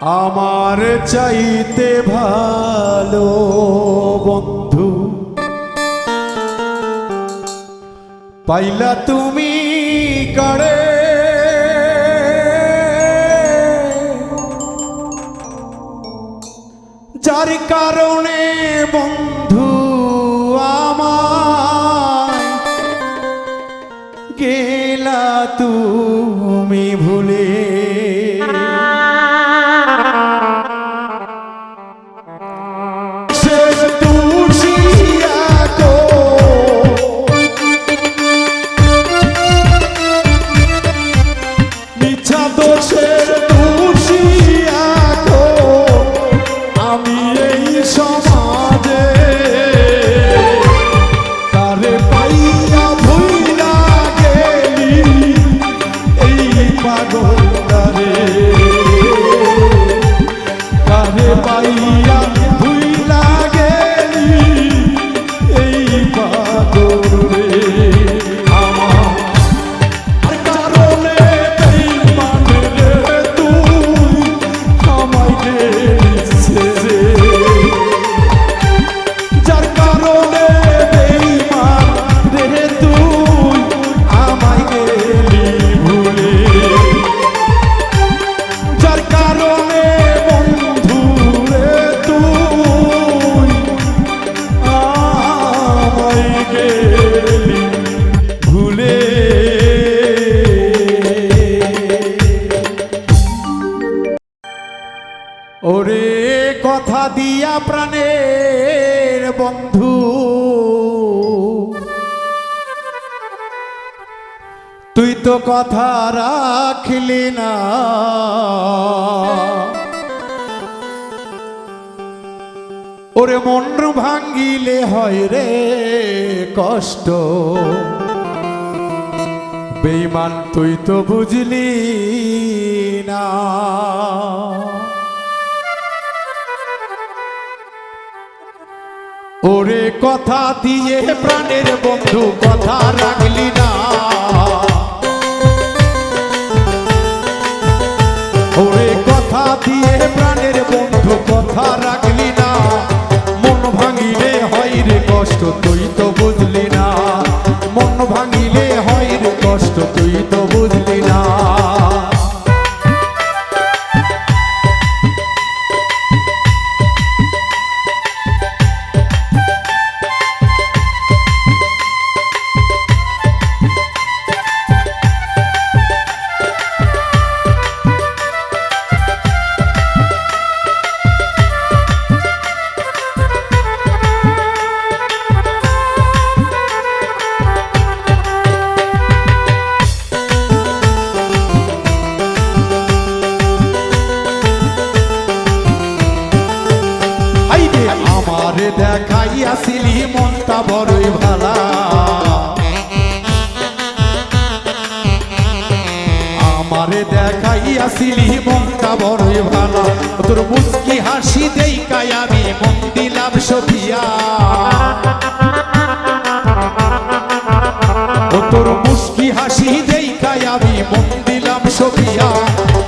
আমার চাইতে ভালো বন্ধু পাইলা তুমি করে? যার কারণে বন্ধু ওরে কথা দিয়া প্রাণের বন্ধু। তুই তো কথা রাখলি না। ওরে মন ভাঙ্গিলে হয় রে কষ্ট। বেইমান তুই তো বুঝলি না। ওরে কথা দিয়ে প্রাণের বন্ধু কথা রাখলি না। ওরে কথা দিয়ে প্রাণের বন্ধু কথা রাখলি না। মন ভাঙিলে হয় রে কষ্ট, তুই তো বুঝলি না। মন ভাঙিলে হয় রে কষ্ট, তুই তো বুঝলি তোর মুসকি হাসি আমি দিলাম সফিয়া। ও তোর মুস্কি হাসি দেই আমি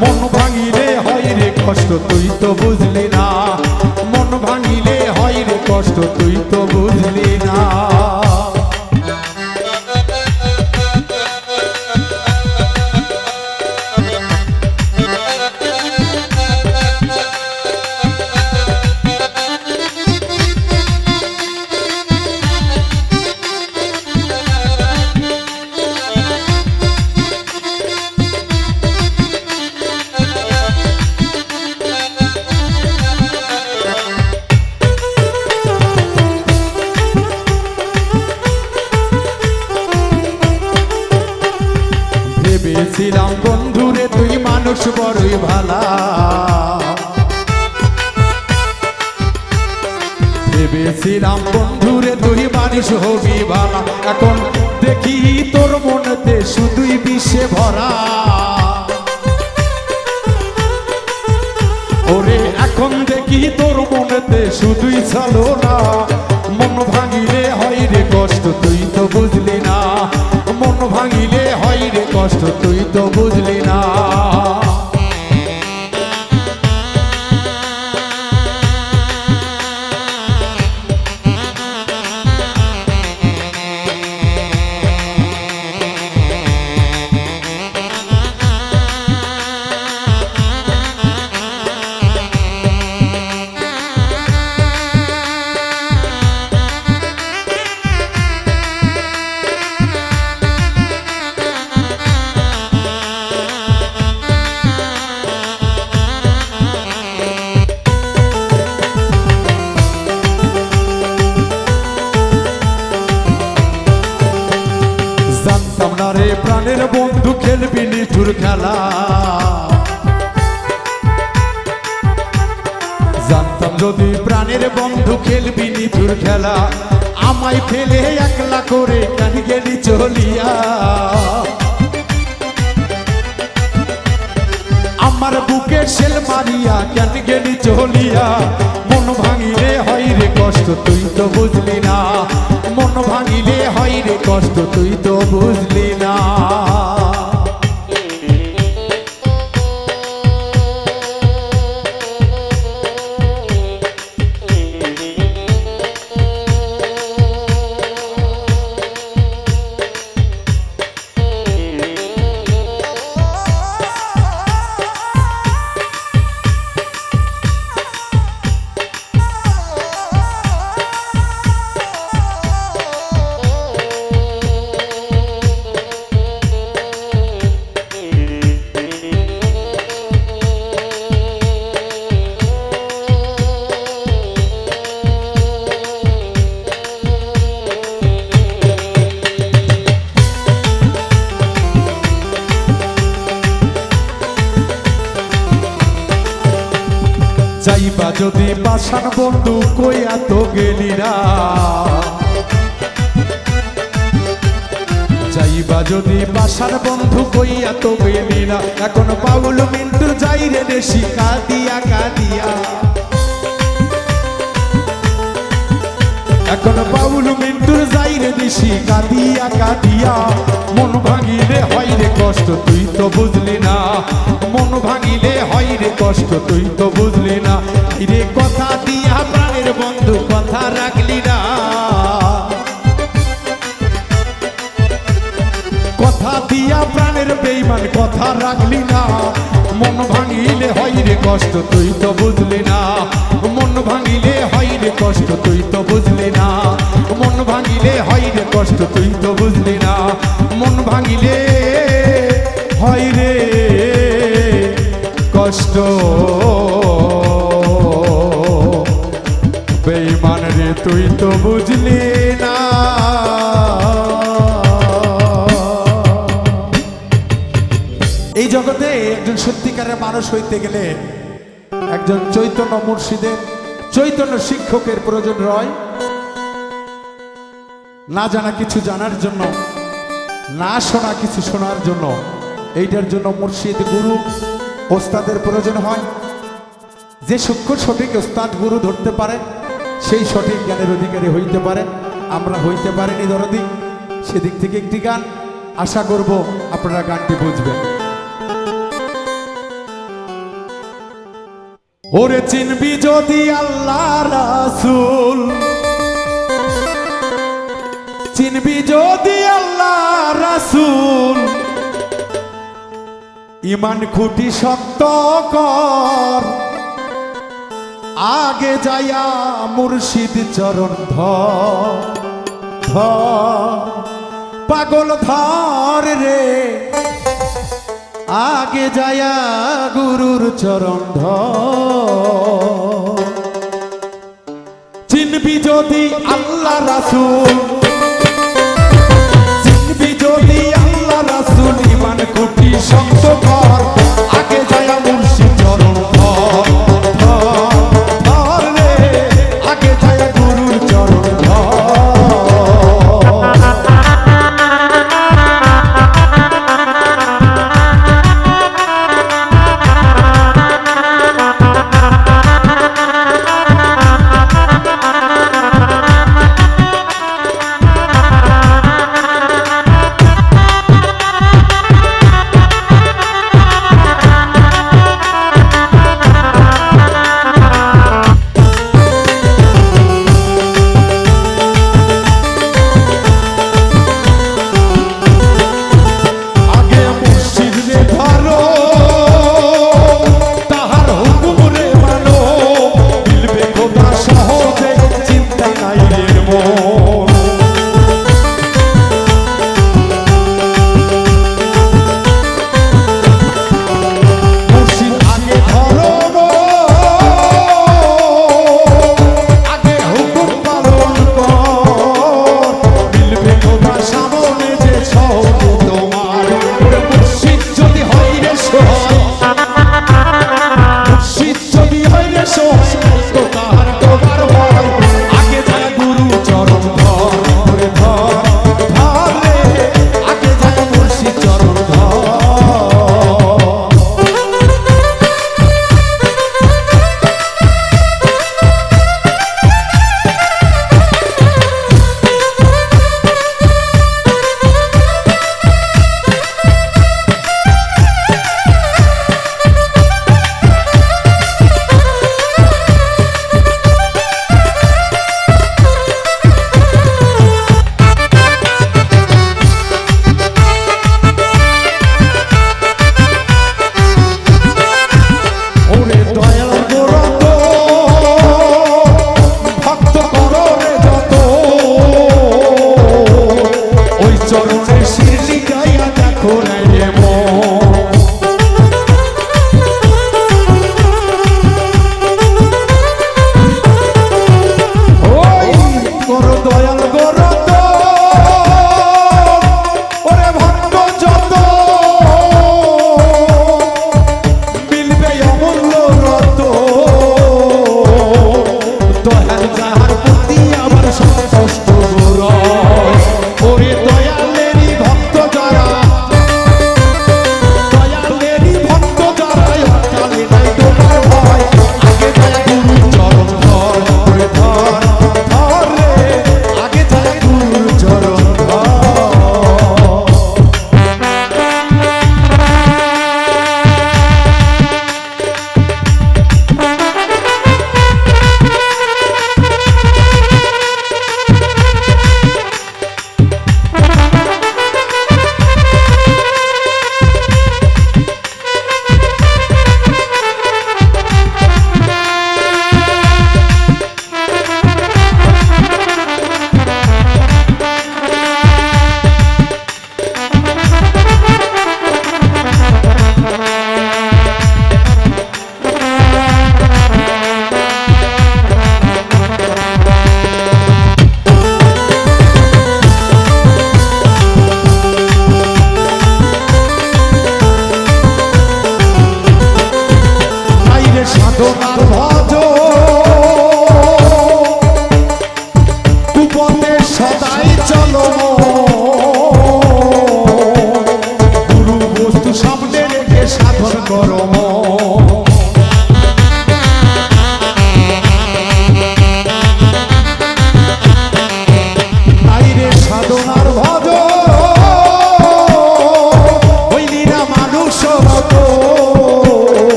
মন ভাঙিলে হয় রে কষ্ট, তুই তো বুঝলি না। মন ভাঙিলে হয় রে কষ্ট, তুই তো বুঝলি ভেবেছিলাম বন্ধুরে, তুই মানুষ বড়ই ভালা। ভেবেছিলাম, বন্ধুরে, তুই মানুষ হবি ভালা। এখন দেখি তোর মনেতে শুধুই বিষে ভরা। ওরে, এখন দেখি তোর মনেতে শুধুই চলো না মন ভাঙিলে হয় রে কষ্ট, তুই তো বুঝলি ভাঙিলে হয় রে কষ্ট তুই তো বুঝলি না। খেলবি খেলা, আমায় ফেলে একলা করে কেন গেলি চলিয়া? আমার বুকে সেল মারিয়া কেন গেলি চলিয়া? মন ভাঙিলে হয় রে কষ্ট, তুই তো বুঝলি না। মন ভাঙিলে হয় রে কষ্ট, তুই তো বুঝলি না। যদি বাসান বন্ধু কইয়া তো গেলি না। যাইবা যদি বাসার বন্ধু কইয়া তো গেলি না। এখন বাউল মিন্টুর যাই রে দেশি কাদিয়া কাদিয়া। এখন বাউল যাই রে দেশি কাদিয়া কাদিয়া, মন ভাঙিলে হয় রে কষ্ট, তুই তো বুঝলি না। মন ভাঙিলে হয় রে কষ্ট, তুই তো বুঝলি না। রে কথা দিয়া প্রাণের বন্ধু, কথা রাখলি না। কথা দিয়া প্রাণের বেইমান, কথা রাখলি না। মন ভাঙিলে হয় রে কষ্ট, তুই তো বুঝলি না। মন ভাঙিলে হয় রে কষ্ট, তুই তো বুঝলি না। মন ভাঙিলে হয় রে কষ্ট, তুই তো বুঝলি না। মন ভাঙিলে হয় রে কষ্ট। বেইমান রে, তুই তো বুঝলি না। এই জগতে একজন সত্যিকারের মানুষ হইতে গেলে একজন চৈতন্য মুর্শিদের, চৈতন্য শিক্ষকের প্রয়োজন রয়। না জানা কিছু জানার জন্য, না শোনা কিছু শোনার জন্য, এইটার জন্য মুর্শিদ গুরু ওস্তাদের প্রয়োজন হয়। যে সূক্ষ্ম সঠিক ওস্তাদ গুরু ধরতে পারে, সেই সঠিক জ্ঞানের অধিকারী হইতে পারে। আমরা হইতে পারিনি দরদি, সেদিক থেকে একটি গান। আশা করব আপনারা গানটি বুঝবেন। ওরে চিনবি যদি আল্লাহ রাসুল। চিনবি যদি আল্লাহ রাসুল। ইমান খুঁটি শক্ত কর। আগে যায়া মুর্শিদ চরণ ধর। পাগল ধর রে। আগে যায়া গুরুর চরণ চিনবি যদি আল্লাহ রাসুল, চিনবি যদি আল্লাহ রাসুল ইমান কুটি শক্ত কর। আগে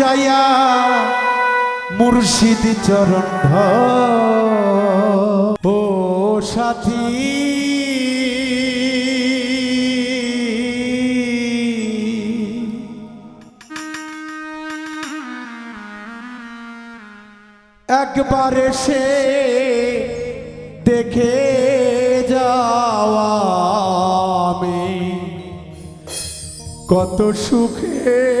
যাইয়া মুর্শিদ চরণ ও সাথী। একবার সে দেখে যাওয়া আমি। কত সুখে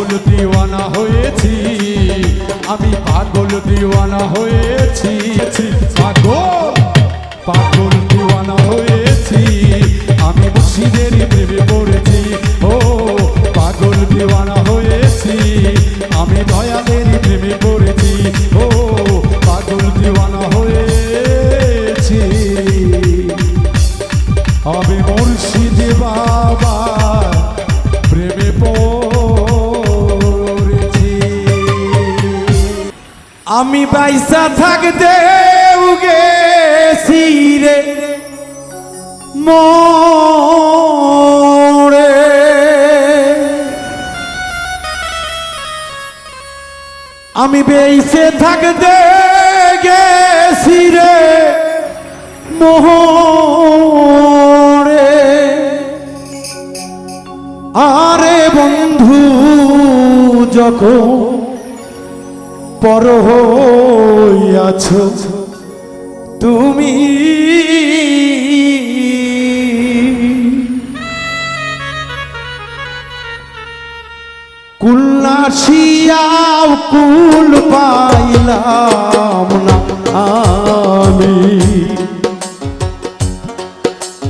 পাগল দিওয়ানা হয়েছি, আমি পাগল দিওয়ানা হয়েছি। পাগল পাগল দিওয়ানা হয়েছি, আমি মুর্শিদের প্রেমে পড়েছি ও, পাগল দিওয়ানা হয়েছি, আমি দয়ালের প্রেমে পড়েছি ও আমি বাইসা থাকতে গেছি রে। মোরে। আমি বেইসে থাকতে গেছি রে। মোহরে আরে বন্ধু, যখন পর হইয়াছ। তুমি কুল্লাসিয়াও কুল পাইলাম না আমি।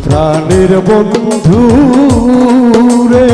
প্রাণের বন্ধু রে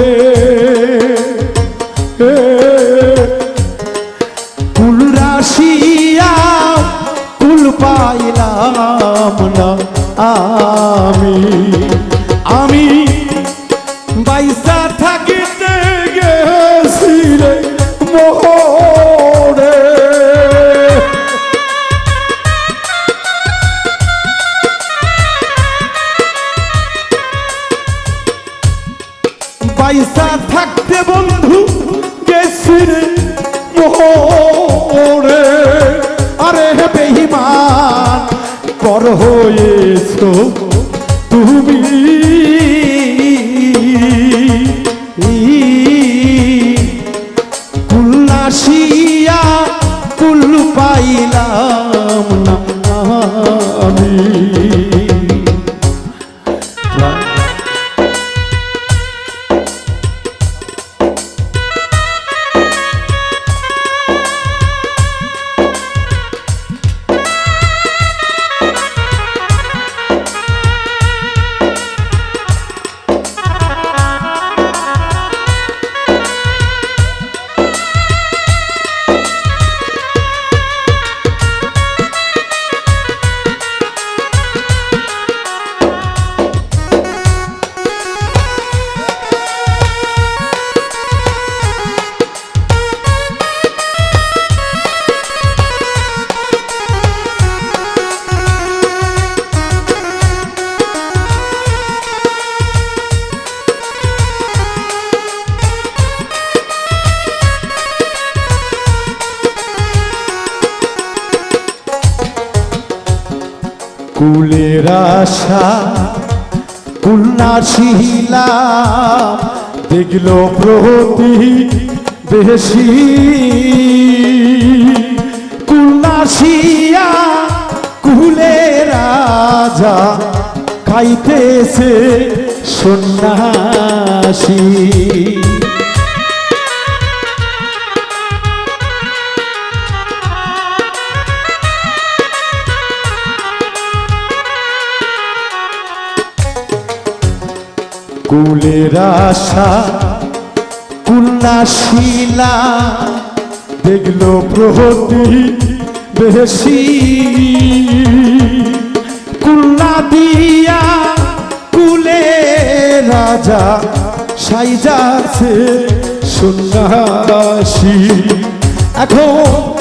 আশা কুন্না শিলা দেখল প্রতি বেশি। কুল্লাসিয়া কুলে রাজা খাইতেছে সন্ন্যাসী। কুলের আশা কুন্নাশীলা দেখল প্রহতি বেশি। কুল্লা দিয়া কুলে রাজা সাইজাছে সন্ন্যাসী। এখন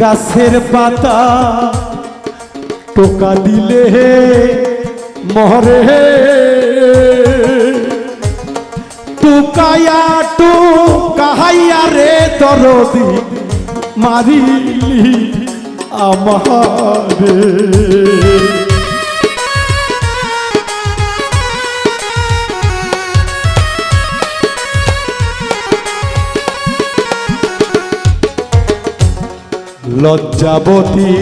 গাছের পাতা টোকা দিলে মরে। টুকায়া কাহাইয়া রে দরদি মারিলি আমারে। লজ্জাবতী,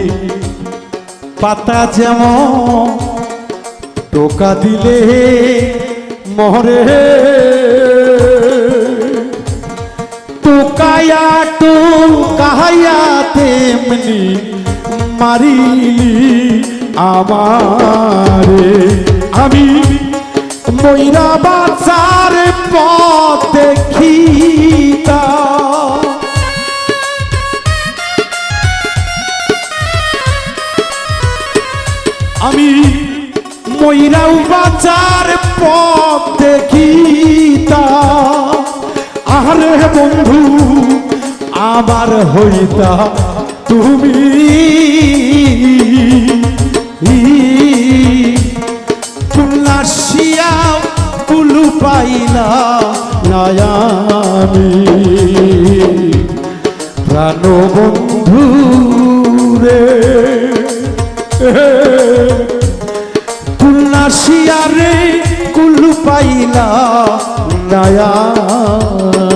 পাতা যেমন টোকা দিলে মরে টোকায়া টোকাইয়া তেমনি মারিলি আমারে। আমি ময়রা বাজার পথ দেখিতা ময়রাও বাজার পথ দেখিতা। আরে বন্ধু, আবার হইতা তুমি। তুলাসিয়া কুলু পাইলা নয়ামি। প্রাণ বন্ধু রে পাইলা নয়ামি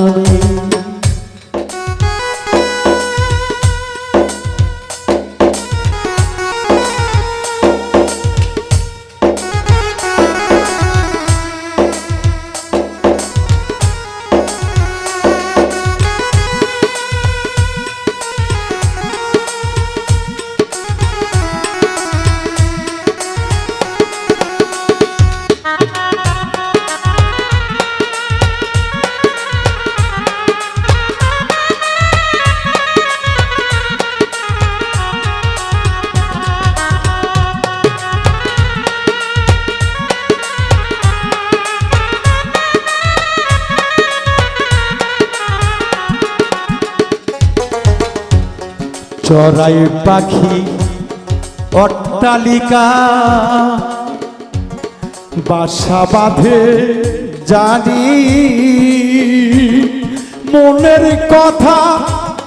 চড়াই পাখি অট্টালিকা। বাসা বাঁধে জানি মনের কথা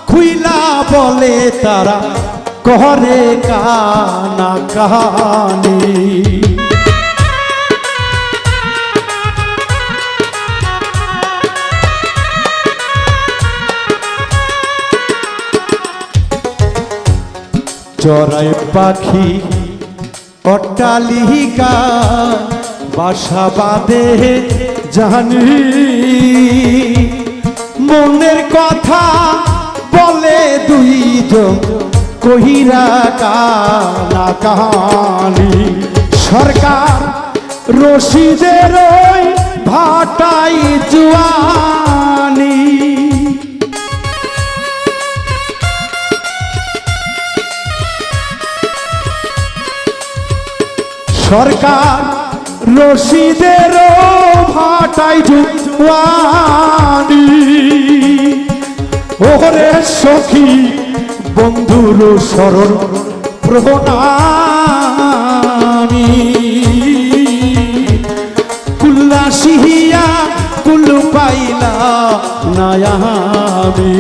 খুইলা বলে তারা করে কানা কাহানি। চড়াই পাখি, অট্টালিকা, বাসা বাঁধে জানি মনের কথা বলে দুইজন কহিরা কানা কাহানি সরকার রশিদের ভাটাই জুয়ানি সরকার রশিদের ওরে সখী বন্ধুর শরণ কুল্লা কুল্লাসিয়া কুল পাইলা নায়ামি।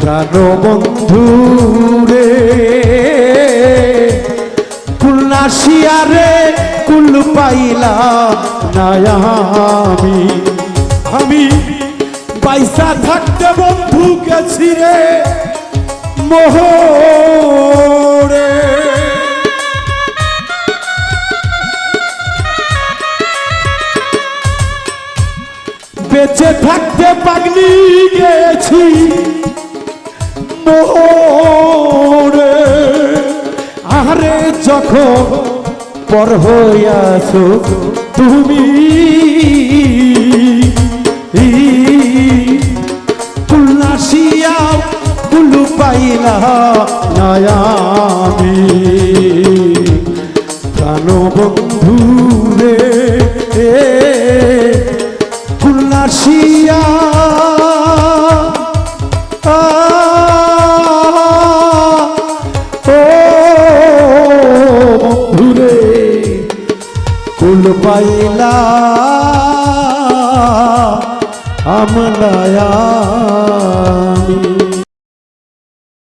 প্রাণ বন্ধু রে কুল্লাসিয়া রে, কুল পাইলা নায়ামি আমি। পয়সা থাকতে বন্ধু গেছি রে, মোহরে। বেঁচে থাকতে পাগলি গেছি, মোহরে। আরে যখন পর হইয়াছ তুমি কুল্লাসিয়া কুলু পাইলা নয়ামি। প্রাণ বন্ধু রে কুল্লাসিয়া ছায়া